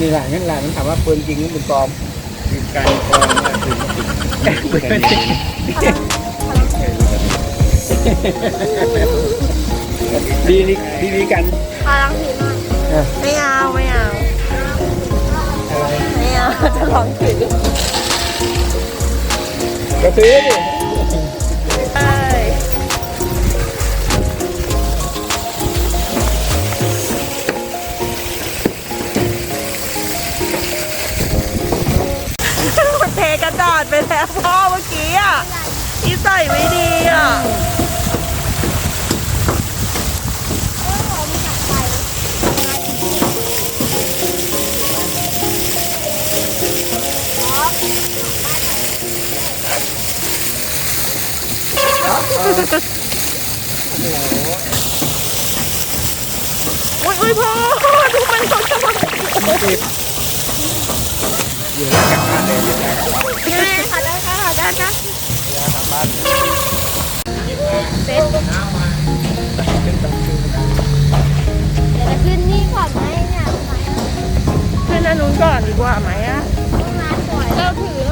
มีหลายนั่นหลายมันถามว่าปืนจริงหรือปืนปลอมคือการกรองว่าถึงถึงกันเองดีดีดีดีกันขอลองถือหน่อยไม่เอาไม่เอาไรไม่เอาจะลองถือก็ซื้อดิ พ่อเมื่อกี้อะที่ใส่ไม่ดีอะโอ้ยอุ้ยพ่อดูมันเขาจะมาอยู่แล้วกลับบ้านเลยอยู่แล้วแม่ขอได้ค่ะขอได้นะ กลับบ้านเซ็ตเดี๋ยวจะขึ้นนี่ก่อนไหมเนี่ยขึ้นอันนู้นก่อนดีกว่าไหมอะเราถือหน่อยสิห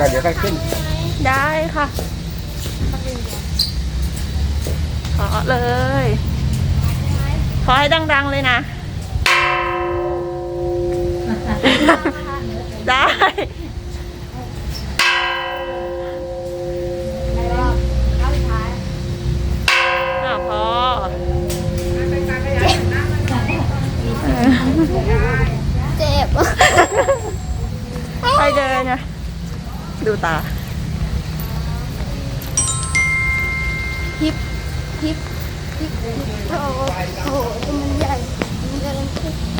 กันเดี๋ยวก็ขึ้น ได้ค่ะ ขอเลย ขอให้ดัง ๆ เลยนะ ได้ อะพอเจ็บไปเดินนะ ดูตาฮิปฮิปฮิปโอ้โหมันใหญ่มันใหญ่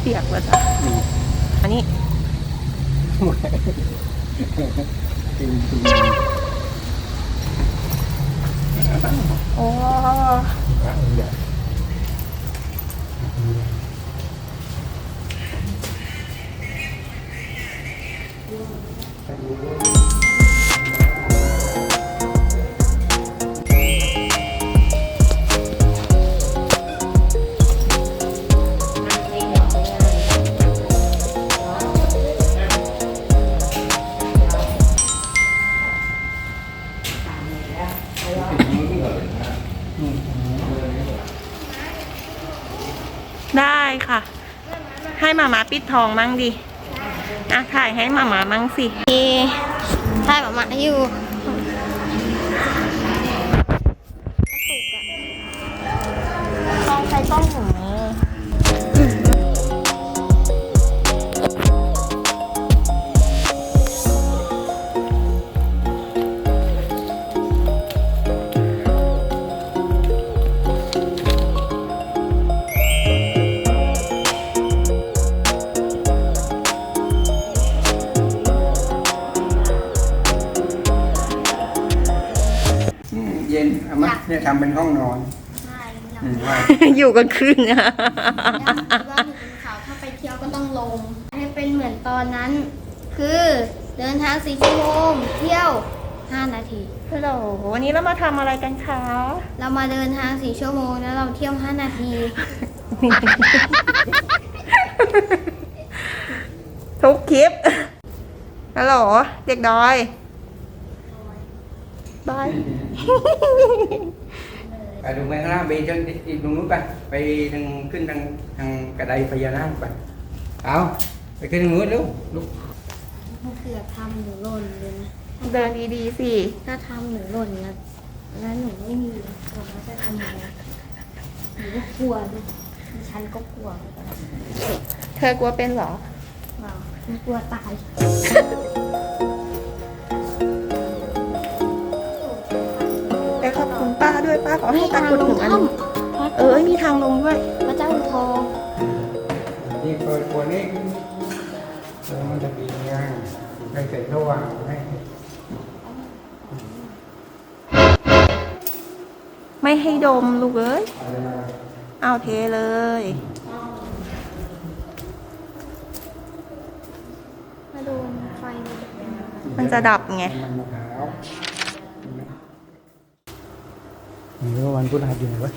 เปียกแล้วจ้ะนี่อันนี้จริงจริงโอ้เดี๋ยวได้ ปิดทองมั่งดิอะถ่ายให้มามามั่งสิมีถ่ายหมาหมาอยู่ต้องใช้กล้องหนู ทำเป็นห้องนอนใช่อยากอืมว่าว่าอยู่กันคืนนะว่าหนูเป็นสาวถ้าไปเที่ยวก็ต้องลง ให้เป็นเหมือนตอนนั้น คือเดินทางสี่ชั่วโมงเที่ยว 5 นาที ฮัลโหลวันนี้เรามาทำอะไรกันคะเรามาเดินทางสี่ชั่วโมงแล้วเราเที่ยว 5 นาที ทุกคลิปฮัลโหลเด็กดอยบาย ไปดูไปข้างล่างไปจนอีกตรงนู้นไปไปทางขึ้นทางทางกระไดพญานาคไปเอาไปขึ้นทางนู้นลูกลูกเกือบทำหนูหล่นเลยนะเดินดีๆสิถ้าทำหนูหล่นนะแล้วหนูไม่มีผมจะทำยังไงหนูก็กลัวด้วยดิฉันก็กลัวเหมือนกันเธอกลัวเป็นเหรอเปล่าหนูกลัวตาย ป้าด้วยป้าขอให้ตะกรุดหนึ่งอันถ้เออมีทางลงด้วยพระเจ้าอุทองนี่เปิดตัวนี้แล้วมันจะมีงานไปเสร็จระหว่างให้ไม่ให้ดมลูกเอ้ยอะไรมาเอาเทเลย มาดูไฟ มันจะเป็นมันจะดับไง มันมะพร้าวนี่ว่าวันพุธหัสอยู่ไหนวะ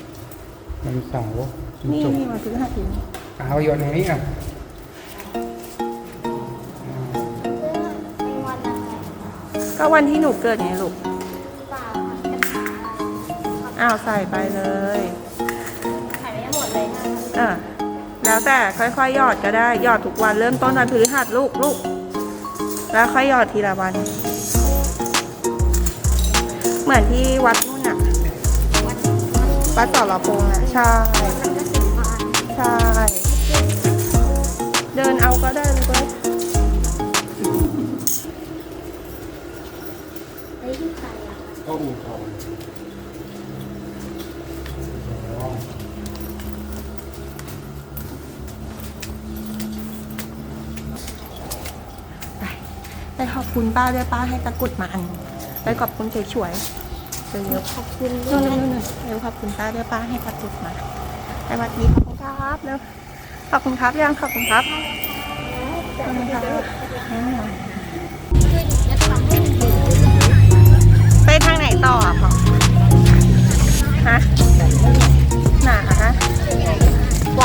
วันเสาร์วันนี่ศุกร์นี่มาซื้อหัดอยู่นี่เอาโยนตรงนี้อะเป็นวันอะไรก็วันที่หนูเกิดไงลูก เปล่าค่ะกระถาอ้าวใส่ไปเลย ขายไม่หมดเลยนะเออแล้วแต่ค่อยๆหยอดก็ได้หยอดทุกวันเริ่มต้นวันพฤหัสลูกลูกแล้วค่อยหยอดทีละวัน เหมือนที่วัดนู่นอะ วัดสรพงษ์อะใช่แล้วก็สิบบาทใช่ เดินเอาก็ได้ลูกเอ้ยไอ้ที่ใครอะต้มทองไปขอบคุณป้าด้วยป้าให้ตะกรุดมาอัน ไปขอบคุณเฉยๆ เร็วขอบคุณๆด้วนู่ยนนะๆๆเร็วขอบคุณป้าด้วยป้าให้ตะกรุดมาไปวัดดีขอบคุณครับเร็วขอบคุณครับยังขอบคุณครับขอบคุณครับอ่าคือจะทำให้มันดีไปทางไหนต่ออะพ่อฮะหนาฮะไหว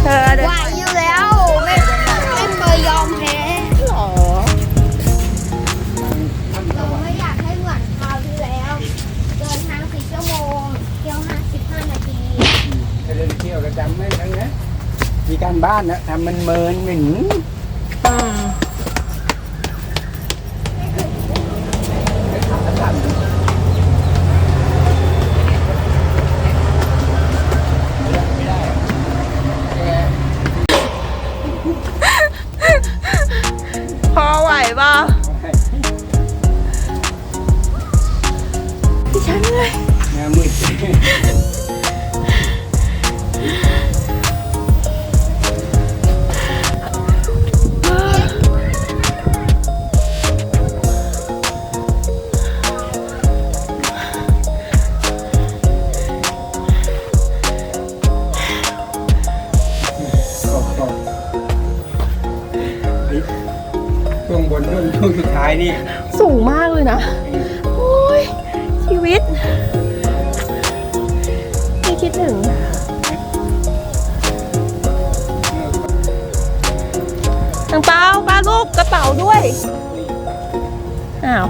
เธอเดินไหวอยู่แล้ว ไม่ไม่เคยยอม มีการบ้านนะทำมันเมินหนึ่งอ่า นี่สูงมากเลยนะ โอ้ยชีวิต ไม่คิดถึง ตังเปาปลาลูกกระเป๋าด้วย อ้าว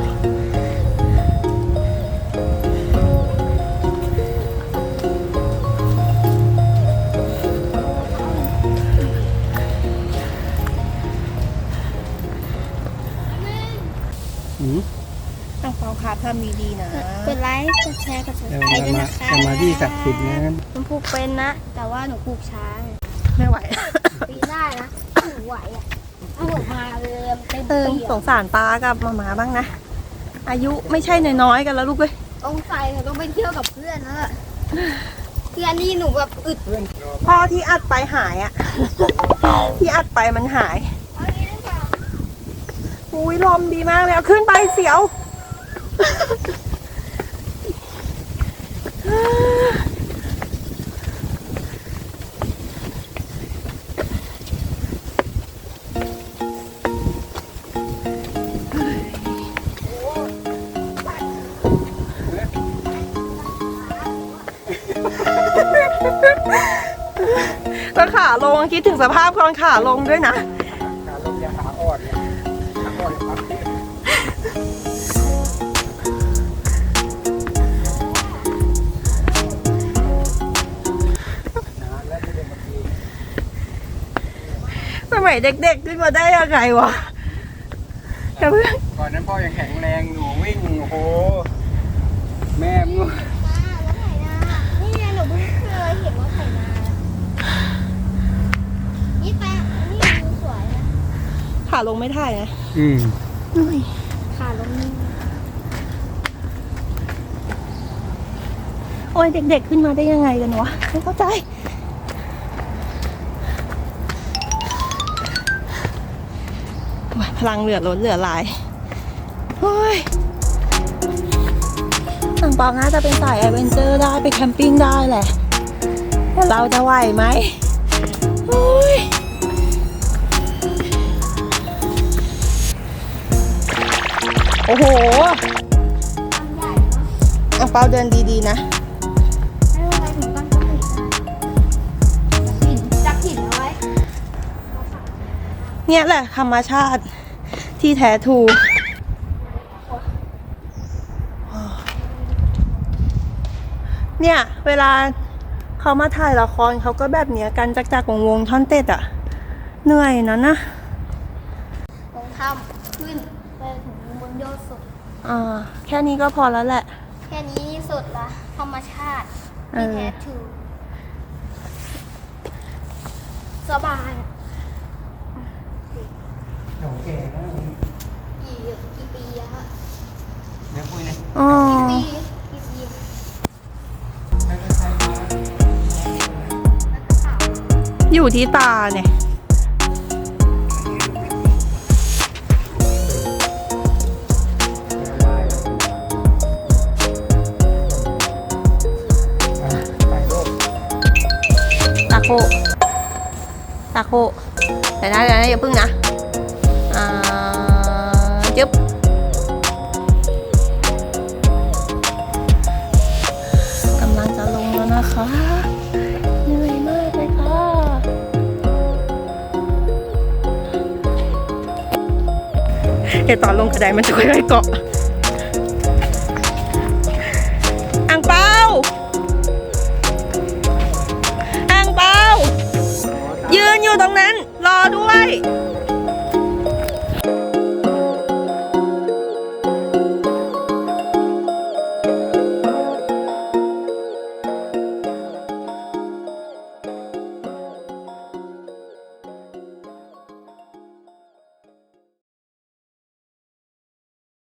อืมตังเปาครับทำดีๆนะกดไลค์ กดแชร์ กดซับสเราไครต์ด้วยมานะคะสมาธิศักดิ์สิทธิ์นะผมผูกเป็นนะ แต่ว่าหนูผูกช้าไงไม่ไหว ปีได้นะหนูไหวอะเอาหนูมาเลยเต็มเออปีสงสารป้ากับมามาบ้างนะ อายุไม่ใช่น้อยๆกันแล้วลูกเว้ยต้องใส่ต้องไปเที่ยวกับเพื่อนนะเพื่อนนี่หนูแบบอึดเพื่อนพ่อที่อัดไปหายอะที่อัดไปมันหายเอานี้ดีกว่า อุ้ยลมดีมากเลยเอาขึ้นไปเสียว ตอขาลงคิดถึงสภาพตอนขาลงด้วยนะ สมัยเด็กๆขึ้นมาได้ยังไงวะแต่เพื่อนก่อนนั้นพ่อยังแข็งแรงหนูวิ่งโอ้โหแม่มึงนาแล้วไถนานี่ไงหนูเพิ่งเคยเห็นว่าไถนานี่แปลงนี่ดูสวยนะขาลงไม่ถ่ายนะอืมขาลงนี่โอ้ยเด็กๆขึ้นมาได้ยังไงกันวะไม่เข้าใจ พลังเหลือล้นเหลือหลายโอ้ยอังเปาน่าจะเป็นสายแอดเวนเจอร์ได้ไปแคมปิ้งได้แหละแต่เราจะไหวไหมโอ้ยโอ้โหต้นใหญ่เนาะอังเปาเดินดีๆนะ ไม่ว่าอะไรถึงตั้งสติได้หินจับหินเอาไว้ เนี่ยแหละธรรมชาติ ที่แท้ทรูเนี่ย เวลาเขามาถ่ายละครเขาก็แบบเนี้ยกันจากจากวงวงๆท่อนเต็ดอะเหนื่อยนะนะลงถ้ำขึ้นไปถึงบนยอดสุดอ่าแค่นี้ก็พอแล้วแหละ แค่นี้สุดละธรรมชาติเอที่อแท้ทรูสบายอะ หนูแก่แล้วกี่กี่ปีอะฮะเดี๋ยวคุยเลยอ๋อปีกี่ปีไม่เป็นไรอยู่ที่ตาเนี่ย ตาโค ตาโค แต่นะเดี๋ยวนะอย่าพึ่งนะ จึ๊บกำลังจะลงแล้วนะคะเหนื่อยมากเลยค่ะเดี๋ยวตอนลงกระไดมันจะค่อยๆเกาะ